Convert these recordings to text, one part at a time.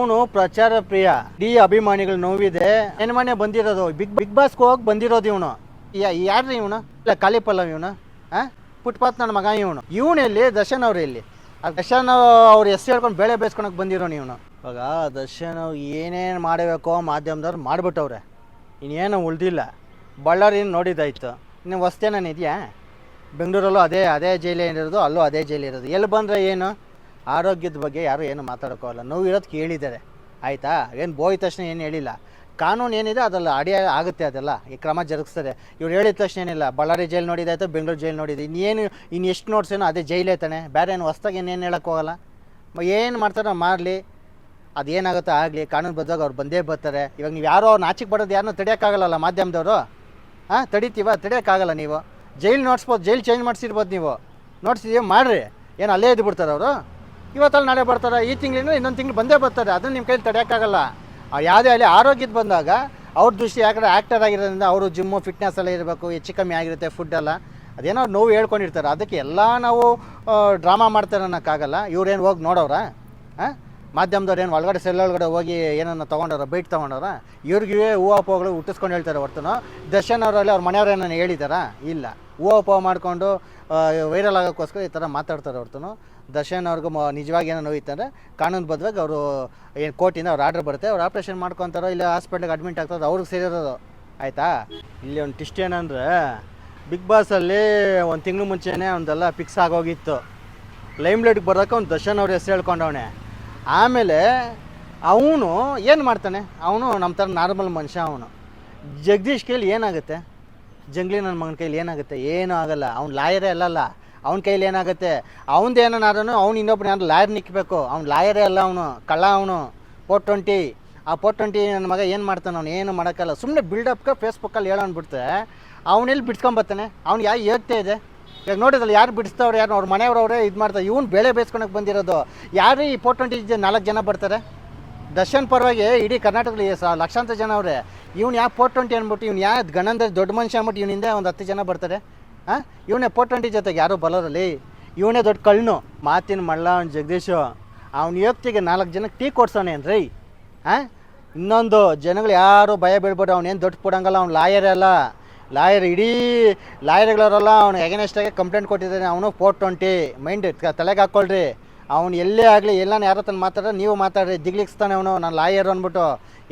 ಅವನು ಪ್ರಚಾರ ಪ್ರಿಯ. ಡಿ ಅಭಿಮಾನಿಗಳು ನೋವಿದೆ. ಏನ್ ಮನೆ ಬಂದಿರೋದು. ಬಿಗ್ ಬಿಗ್ ಬಾಸ್ಗೆ ಹೋಗಿ ಬಂದಿರೋದು ಇವನು. ಯಾರ್ರಿ ಇವನು? ಇಲ್ಲ ಕಾಲಿಪಲ್ಲ ಇವನು? ಆ? ಫುಟ್ಪಾತ್ ನನ್ನ ಮಗ ಇವನು. ಇವನು ಎಲ್ಲಿ? ದರ್ಶನ್ ಅವ್ರು ಇಲ್ಲಿ ಆ ದರ್ಶನ್ ಅವ್ರ ಹೆಸರು ಹೇಳ್ಕೊಂಡು ಬೆಳೆ ಬೇಯಿಸ್ಕೊಳಕ್ ಬಂದಿರೋನು ಇವನು. ಇವಾಗ ದರ್ಶನ್ ಏನೇನು ಮಾಡಬೇಕೋ ಮಾಧ್ಯಮದವ್ರು ಮಾಡಿಬಿಟ್ಟವ್ರೆ. ಇನ್ನೇನು ಉಳಿದಿಲ್ಲ. ಬಳ್ಳಾರಿ ನೋಡಿದಾಯ್ತು ಇನ್ನು ಹೊಸ್ತೇನ ಇದೆಯಾ? ಬೆಂಗಳೂರಲ್ಲೂ ಅದೇ ಅದೇ ಜೈಲೇ ಇರೋದು, ಅಲ್ಲೂ ಅದೇ ಜೈಲು ಇರೋದು. ಎಲ್ಲಿ ಬಂದರೆ ಏನು? ಆರೋಗ್ಯದ ಬಗ್ಗೆ ಯಾರು ಏನು ಮಾತಾಡೋಕ್ಕೋಲ್ಲ ನೋವು ಇರೋದು ಕೇಳಿದ್ದಾರೆ. ಆಯಿತಾ? ಏನು ಬೋಯ್ ತಕ್ಷಣ ಏನು ಹೇಳಿಲ್ಲ? ಕಾನೂನು ಏನಿದೆ ಅದೆಲ್ಲ ಅಡಿಯ ಆಗುತ್ತೆ ಅದೆಲ್ಲ. ಈ ಕ್ರಮ ಜರುಗಿಸ್ತಾರೆ ಇವ್ರು ಹೇಳಿದ ತಕ್ಷಣ ಏನಿಲ್ಲ. ಬಳ್ಳಾರಿ ಜೈಲು ನೋಡಿದಾಯ್ತು, ಬೆಂಗಳೂರು ಜೈಲು ನೋಡಿದೆ. ಇನ್ನೇನು ಇನ್ನು ಎಷ್ಟು ನೋಡ್ಸೇನೋ ಅದೇ ಜೈಲೇ ತಾನೆ. ಬೇರೆ ಏನು ಹೊಸ್ದಾಗ ಇನ್ನೇನು ಹೇಳೋಕ್ಕೋಗಲ್ಲ ಏನು ಮಾಡ್ತಾರೋ ಮಾಡಲಿ. ಅದೇನಾಗುತ್ತೋ ಆಗಲಿ. ಕಾನೂನು ಬದ್ದಾಗ ಅವ್ರು ಬಂದೇ ಬರ್ತಾರೆ. ಇವಾಗ ನೀವು ಯಾರೋ ನಾಚಿಕೆ ಬರೋದು ಯಾರನ್ನೂ ತಡೆಯೋಕ್ಕಾಗಲ್ಲ ಮಾಧ್ಯಮದವರು? ಹಾಂ, ತಡಿತೀವ? ತಡಿಯೋಕ್ಕಾಗಲ್ಲ ನೀವು. ಜೈಲು ನೋಡಿಸ್ಬೋದು, ಜೈಲು ಚೇಂಜ್ ಮಾಡಿಸಿರ್ಬೋದು ನೀವು. ನೋಡ್ಸಿದೀವಿ ಮಾಡಿರಿ. ಏನು ಅಲ್ಲೇ ಇದ್ದು ಬಿಡ್ತಾರೆ ಅವರು? ಇವತ್ತಲ್ಲಿ ನಾಳೆ ಬರ್ತಾರೆ ಈ ತಿಂಗಳಿಂದ ಇನ್ನೊಂದು ತಿಂಗಳು ಬಂದೇ ಬರ್ತಾರೆ ಅದನ್ನು ನಿಮ್ಮ ಕೈಲಿ ತಡೆಯೋಕ್ಕಾಗಲ್ಲ ಯಾವುದೇ ಅಲ್ಲಿ ಆರೋಗ್ಯದ ಬಂದಾಗ ಅವ್ರ ದೃಷ್ಟಿ ಯಾಕಂದರೆ ಆ್ಯಕ್ಟರ್ ಆಗಿರೋದ್ರಿಂದ ಅವರು ಜಿಮ್ಮು ಫಿಟ್ನೆಸ್ ಎಲ್ಲ ಇರಬೇಕು, ಹೆಚ್ಚು ಕಮ್ಮಿ ಆಗಿರುತ್ತೆ ಫುಡ್ ಎಲ್ಲ. ಅದೇನೋ ನೋವು ಹೇಳ್ಕೊಂಡಿರ್ತಾರೆ. ಅದಕ್ಕೆ ಎಲ್ಲ ನಾವು ಡ್ರಾಮಾ ಮಾಡ್ತಾರೆ ಅನ್ನೋಕ್ಕಾಗಲ್ಲ. ಇವ್ರೇನು ಹೋಗಿ ನೋಡೋರ ಹಾಂ ಮಾಧ್ಯಮದವ್ರು ಏನು ಒಳಗಡೆ ಸೆಲ್ ಒಳಗಡೆ ಹೋಗಿ ಏನನ್ನ ತೊಗೊಂಡವ್ರ ಬೈಟ್ ತೊಗೊಂಡವ್ರ? ಇವ್ರಿಗೆ ಹೂವು ಹುಟ್ಟಿಸ್ಕೊಂಡು ಹೇಳ್ತಾರೆ ಹೊರ್ತನೋ. ದರ್ಶನ್ ಅವರಲ್ಲಿ ಅವ್ರ ಮನೆಯವ್ರು ಏನನ್ನ ಹೇಳಿದಾರಾ? ಇಲ್ಲ. ಹೂವು ಮಾಡಿಕೊಂಡು ವೈರಲ್ ಆಗೋಕ್ಕೋಸ್ಕರ ಈ ಥರ ಮಾತಾಡ್ತಾರೆ ಹೊರ್ತನು. ದರ್ಶನ್ ಅವ್ರಿಗೂ ನಿಜವಾಗಿ ಏನೋ ಕಾನೂನು ಬದ್ಧವಾಗಿ ಅವರು ಏನು ಕೋರ್ಟಿಂದ ಅವ್ರು ಆರ್ಡರ್ ಬರುತ್ತೆ, ಅವ್ರು ಆಪ್ರೇಷನ್ ಮಾಡ್ಕೊತಾರೋ ಇಲ್ಲ ಹಾಸ್ಪಿಟ್ಲಿಗೆ ಅಡ್ಮಿಟ್ ಆಗ್ತಾರೋ ಅವ್ರಿಗೆ ಸೇರಿರೋದು. ಆಯಿತಾ? ಇಲ್ಲಿ ಒಂದು ಟಿಸ್ಟ್ ಏನಂದರೆ ಬಿಗ್ ಬಾಸಲ್ಲಿ ಒಂದು ತಿಂಗಳು ಮುಂಚೆನೇ ಒಂದೆಲ್ಲ ಫಿಕ್ಸ್ ಆಗೋಗಿತ್ತು. ಲೈಮ್ ಲೈಟ್ಗೆ ಬರೋಕೆ ಅವ್ನು ದರ್ಶನ್ ಅವ್ರ ಹೆಸರು ಹೇಳ್ಕೊಂಡವನೆ. ಆಮೇಲೆ ಅವನು ಏನು ಮಾಡ್ತಾನೆ? ಅವನು ನಮ್ಮ ಥರ ನಾರ್ಮಲ್ ಮನುಷ್ಯ ಅವನು. ಜಗದೀಶ್ ಕೈಲಿ ಏನಾಗುತ್ತೆ? ಜಂಗ್ಲಿ ನನ್ನ ಮಗನ ಕೈಲಿ ಏನಾಗುತ್ತೆ? ಏನೂ ಆಗಲ್ಲ. ಅವ್ನು ಲಾಯರೇ ಅಲ್ಲಲ್ಲ. ಅವ್ನ ಕೈಲಿ ಏನಾಗುತ್ತೆ? ಅವ್ನ್ದು ಏನಾದ್ರು ಅವ್ನು ಇನ್ನೊಬ್ಬನ ಯಾರು ಲಾಯರ್ ನಿಕ್ಕಬೇಕು ಅವ್ನು ಲಾಯರೇ ಅಲ್ಲ ಅವನು, ಕಳ್ಳ ಅವನು. ಫೋರ್ ಟ್ವೆಂಟಿ ಆ ಫೋರ್ ಟ್ವೆಂಟಿ ನನ್ನ ಮಗ ಏನು ಮಾಡ್ತಾನೆ ಅವ್ನು? ಏನು ಮಾಡೋಕ್ಕಲ್ಲ. ಸುಮ್ಮನೆ ಬಿಲ್ಡಪ್ಗೆ ಫೇಸ್ಬುಕ್ಕಲ್ಲಿ ಹೇಳೋನ್ ಬಿಡ್ತೆ ಅವನೆಲ್ಲಿ ಬಿಡ್ಸ್ಕೊಂಬರ್ತಾನೆ ಅವ್ನು ಯಾ ಯೋಗ್ಯತೆ ಇದೆ? ಈಗ ನೋಡಿದ್ರಲ್ಲ, ಯಾರು ಬಿಡಿಸ್ತವ್ರು ಯಾರು ಅವ್ರ ಮನೆಯವ್ರವ್ರೆ ಇದು ಮಾಡ್ತಾರೆ. ಇವ್ನು ಬೇಳೆ ಬೇಯಿಸ್ಕೊಳಕ್ಕೆ ಬಂದಿರೋದು. ಯಾರು ಈ ಫೋರ್ ಟ್ವೆಂಟಿ ನಾಲ್ಕು ಜನ ಬರ್ತಾರೆ? ದರ್ಶನ್ ಪರವಾಗಿ ಇಡೀ ಕರ್ನಾಟಕದಲ್ಲಿ ಲಕ್ಷಾಂತರ ಜನ ಅವರೇ. ಇವ್ನು ಯಾಕೆ ಫೋರ್ ಟ್ವೆಂಟಿ ಅಂದ್ಬಿಟ್ಟು ಇವ್ನು ಯಾವ ಗಣಂದ ದೊಡ್ಡ ಮನುಷ್ಯ ಅಂದ್ಬಿಟ್ಟು ಇವನಿಂದ ಒಂದು ಹತ್ತು ಜನ ಬರ್ತಾರೆ? ಹಾಂ ಇವನೇ ಟ್ವೆಂಟಿ ಜೊತೆಗೆ ಯಾರೂ ಬಲರಲ್ಲಿ ಇವನೇ ದೊಡ್ಡ ಕಳ್ಳನು ಮಾತಿನ ಮಳ್ಳ, ಅವ್ನು ಜಗದೀಶು. ಅವ್ನ ಯೋಗ್ತಿಗೆ ನಾಲ್ಕು ಜನಕ್ಕೆ ಟೀ ಕೊಡ್ಸೋಣ ಏನು ರೀ ಹಾಂ ಇನ್ನೊಂದು ಜನಗಳು ಯಾರು ಭಯ ಬೀಳ್ಬೇಡ ಅವನೇನು ದೊಡ್ಡ ಕೊಡಂಗಲ್ಲ ಅವ್ನು ಲಾಯರ್ ಅಲ್ಲ. ಲಾಯರ್ ಇಡೀ ಲಾಯರ್ಗಳವರೆಲ್ಲ ಅವ್ನು ಎಗೇನೆಸ್ಟಾಗೆ ಕಂಪ್ಲೇಂಟ್ ಕೊಟ್ಟಿದ್ದಾನೆ, ಅವನು ಫೋರ್ ಟ್ವೆಂಟಿ ಮೈಂಡ್ ತಲೆಗೆ ಹಾಕ್ಕೊಳ್ರಿ ಅವ್ನು ಎಲ್ಲೇ ಆಗಲಿ, ಎಲ್ಲಾನು ಯಾರ ಹತ್ರ ಮಾತಾಡ್ರೆ, ನೀವು ಮಾತಾಡ್ರಿ ದಿಗ್ಲಿಕ್ಸ್ತಾನೆ ಅವನು, ನಾನು ಲಾಯರ್ ಅಂದ್ಬಿಟ್ಟು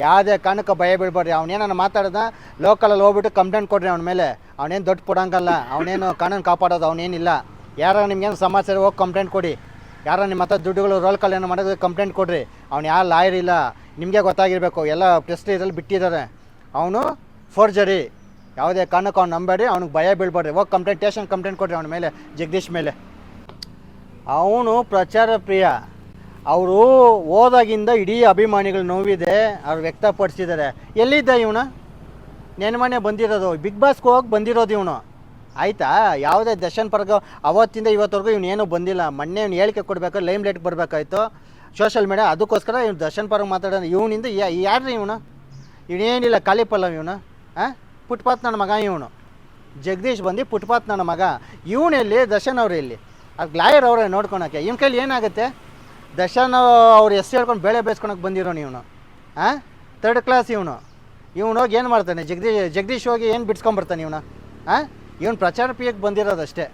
ಯಾವುದೇ ಕಾರಣಕ್ಕೆ ಭಯ ಬೀಳ್ಬೇಡ್ರಿ ಅವನೇನು ಮಾತಾಡ್ದ ಲೋಕಲಲ್ಲಿ ಹೋಗ್ಬಿಟ್ಟು ಕಂಪ್ಲೇಂಟ್ ಕೊಡ್ರಿ ಅವನ ಮೇಲೆ. ಅವನೇನು ದೊಡ್ಡ ಕೊಡೋಂಗಲ್ಲ, ಅವನೇನು ಕಾನೂನು ಕಾಪಾಡೋದು ಅವನೇನಿಲ್ಲ. ಯಾರು ನಿಮ್ಗೇನು ಸಮಾಚಾರ ಹೋಗಿ ಕಂಪ್ಲೇಂಟ್ ಕೊಡಿ. ಯಾರ ನಿಮ್ಮ ಹತ್ರ ದುಡ್ಡುಗಳು ರೋಲ್ ಕಾಲ್ ಏನೋ ಮಾಡೋದು ಕಂಪ್ಲೇಂಟ್ ಕೊಡ್ರಿ. ಅವ್ನು ಯಾರು ಲಾಯರ್ ಇಲ್ಲ, ನಿಮಗೆ ಗೊತ್ತಾಗಿರಬೇಕು. ಎಲ್ಲ ಪ್ರೆಸ್ಟ್ ಇದ್ರಲ್ಲಿ ಬಿಟ್ಟಿದ್ದಾರೆ. ಅವನು ಫೋರ್ಜರಿ ಯಾವುದೇ ಕಾರಣಕ್ಕೂ ಅವ್ನು ನಂಬೇಡಿ ಅವ್ನಿಗೆ ಭಯ ಬೀಳ್ಬೇಡ್ರಿ ಹೋಗಿ ಕಂಪ್ಲೇಂಟ್ ಸ್ಟೇಷನ್ ಕಂಪ್ಲೇಂಟ್ ಕೊಡ್ರಿ ಅವನ ಮೇಲೆ, ಜಗದೀಶ್ ಮೇಲೆ. ಅವನು ಪ್ರಚಾರ ಪ್ರಿಯ. ಅವರು ಹೋದಾಗಿಂದ ಇಡೀ ಅಭಿಮಾನಿಗಳು ನೋವಿದೆ. ಅವ್ರು ವ್ಯಕ್ತಪಡಿಸಿದ್ದಾರೆ. ಎಲ್ಲಿದ್ದ ಇವನು? ನೆನೆಮನೆ ಬಂದಿರೋದು. ಬಿಗ್ ಬಾಸ್ಗೆ ಹೋಗಿ ಬಂದಿರೋದು ಇವನು. ಆಯಿತಾ? ಯಾವುದೇ ದರ್ಶನ್ ಪರ್ಗ ಅವತ್ತಿಂದ ಇವತ್ತವರೆಗೂ ಇವನು ಏನೂ ಬಂದಿಲ್ಲ. ಮೊನ್ನೆ ಇವ್ನು ಹೇಳಿಕೆ ಕೊಡಬೇಕು ಲೈಮ್ ಲೈಟ್ ಬರಬೇಕಾಯ್ತು. ಸೋಷಲ್ ಮೀಡಿಯಾ ಅದಕ್ಕೋಸ್ಕರ ಇವ್ನು ದರ್ಶನ್ ಪರ್ಗ ಮಾತಾಡೋಣ ಇವನಿಂದ ಯಾರ್ರಿ ಇವನು? ಇವನೇನಿಲ್ಲ ಕಾಲಿಪಲ್ಲ ಇವನು. ಹಾಂ ಪುಟ್ಪಾತ್ ನನ್ನ ಮಗ ಇವನು. ಜಗದೀಶ್ ಬಂದು ಪುಟ್ಪಾತ್ ನನ್ನ ಮಗ. ಇವನೆಲ್ಲಿ? ದರ್ಶನ್ ಅವ್ರು ಎಲ್ಲಿ? ಅದು ಲಾಯರ್ ಅವರೇ ನೋಡ್ಕೊಳಕ್ಕೆ. ಇವ್ನ ಕೈಲಿ ಏನಾಗುತ್ತೆ? ದರ್ಶನ್ ಅವ್ರು ಎಸ್ ಹೇಳ್ಕೊಂಡು ಬೇಳೆ ಬೇಯಿಸ್ಕೊಳಕ್ಕೆ ಬಂದಿರೋನು ಇವನು ಹಾಂ ತರ್ಡ್ ಕ್ಲಾಸ್ ಇವನು. ಇವನು ಹೋಗಿ ಏನು ಮಾಡ್ತಾನೆ? ಜಗದೀಶ್ ಜಗದೀಶ್ ಹೋಗಿ ಏನು ಬಿಡ್ಸ್ಕೊಂಬರ್ತಾನೆ ಇವನು? ಹಾಂ ಇವನು ಪ್ರಚಾರ ಪಿಯಕ್ಕೆ ಬಂದಿರೋದಷ್ಟೇ.